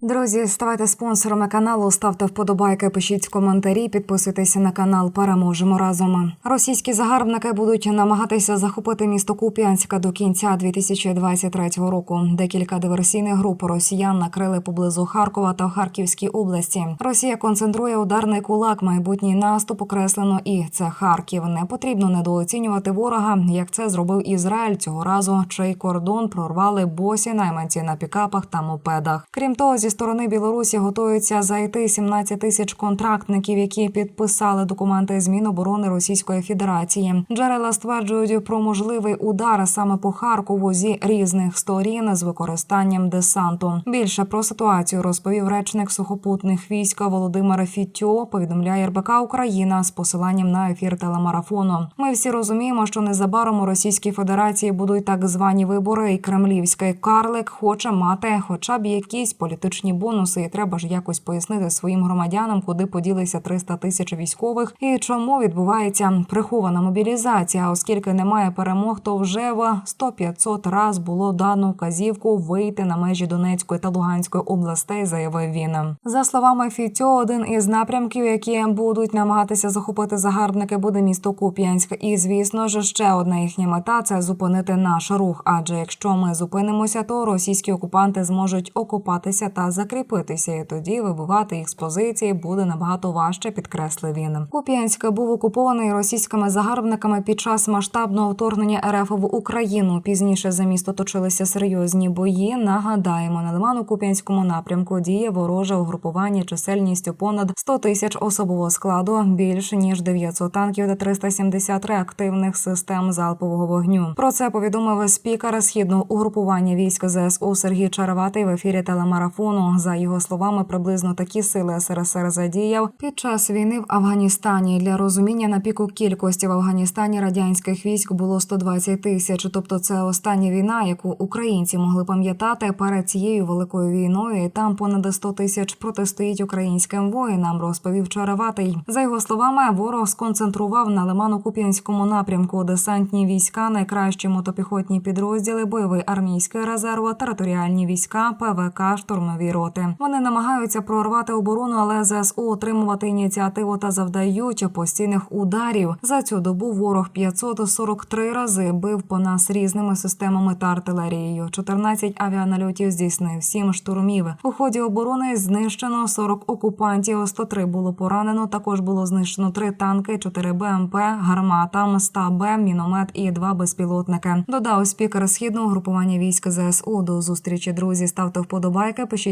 Друзі, ставайте спонсорами каналу, ставте вподобайки, пишіть коментарі, підписуйтесь на канал. Переможемо разом. Російські загарбники будуть намагатися захопити місто Куп'янська до кінця 2023 року. Декілька диверсійних груп росіян накрили поблизу Харкова та Харківській області. Росія концентрує ударний кулак. Майбутній наступ окреслено, і це Харків. Не потрібно недооцінювати ворога, як це зробив Ізраїль цього разу. Чий кордон прорвали босі найманці на пікапах та мопедах. Крім того, зі сторони Білорусі готуються зайти 17 тисяч контрактників, які підписали документи з Міноборони Російської Федерації. Джерела стверджують про можливий удар саме по Харкову зі різних сторін з використанням десанту. Більше про ситуацію розповів речник сухопутних військ Володимир Фітьо. Повідомляє РБК Україна з посиланням на ефір телемарафону. Ми всі розуміємо, що незабаром у Російській Федерації будуть так звані вибори, і кремлівський карлик хоче мати хоча б якісь політичні бонуси, і треба ж якось пояснити своїм громадянам, куди поділися 300 тисяч військових і чому відбувається прихована мобілізація. Оскільки немає перемог, то вже в 100-500 раз було дано вказівку вийти на межі Донецької та Луганської областей, заявив він. За словами Фітьо, один із напрямків, які будуть намагатися захопити загарбники, буде місто Куп'янськ. І звісно ж, ще одна їхня мета це зупинити наш рух. Адже якщо ми зупинимося, то російські окупанти зможуть окупатися та закріпитися, і тоді вибивати їх з позиції буде набагато важче, підкреслив він. Куп'янськ був окупований російськими загарбниками під час масштабного вторгнення РФ в Україну. Пізніше за місто точилися серйозні бої. Нагадаємо, на Лиману-Куп'янському напрямку діє вороже угрупування чисельністю понад 100 тисяч особового складу, більше ніж 900 танків та 370 реактивних систем залпового вогню. Про це повідомив спікер східного угрупування військ ЗСУ Сергій Чароватий в ефірі телемарафону. За його словами, приблизно такі сили СРСР задіяв під час війни в Афганістані. Для розуміння на піку кількості в Афганістані радянських військ було 120 тисяч. Тобто, це остання війна, яку українці могли пам'ятати перед цією великою війною. І там понад 100 тисяч протистоїть українським воїнам. Розповів Чароватий. За його словами, ворог сконцентрував на Лиману-Куп'янському напрямку десантні війська, найкращі мотопіхотні підрозділи, бойовий армійський резерв, територіальні війська, ПВК, штурмові роти. Вони намагаються прорвати оборону, але ЗСУ отримувати ініціативу та завдають постійних ударів. За цю добу ворог 543 рази бив по нас різними системами та артилерією. 14 авіанальотів здійснив, 7 штурмів. У ході оборони знищено 40 окупантів, 103 було поранено. Також було знищено 3 танки, 4 БМП, гармата, МСТА-Б, міномет і 2 безпілотники. Додав спікер східного групування військ ЗСУ. До зустрічі, друзі. Ставте вподобайки,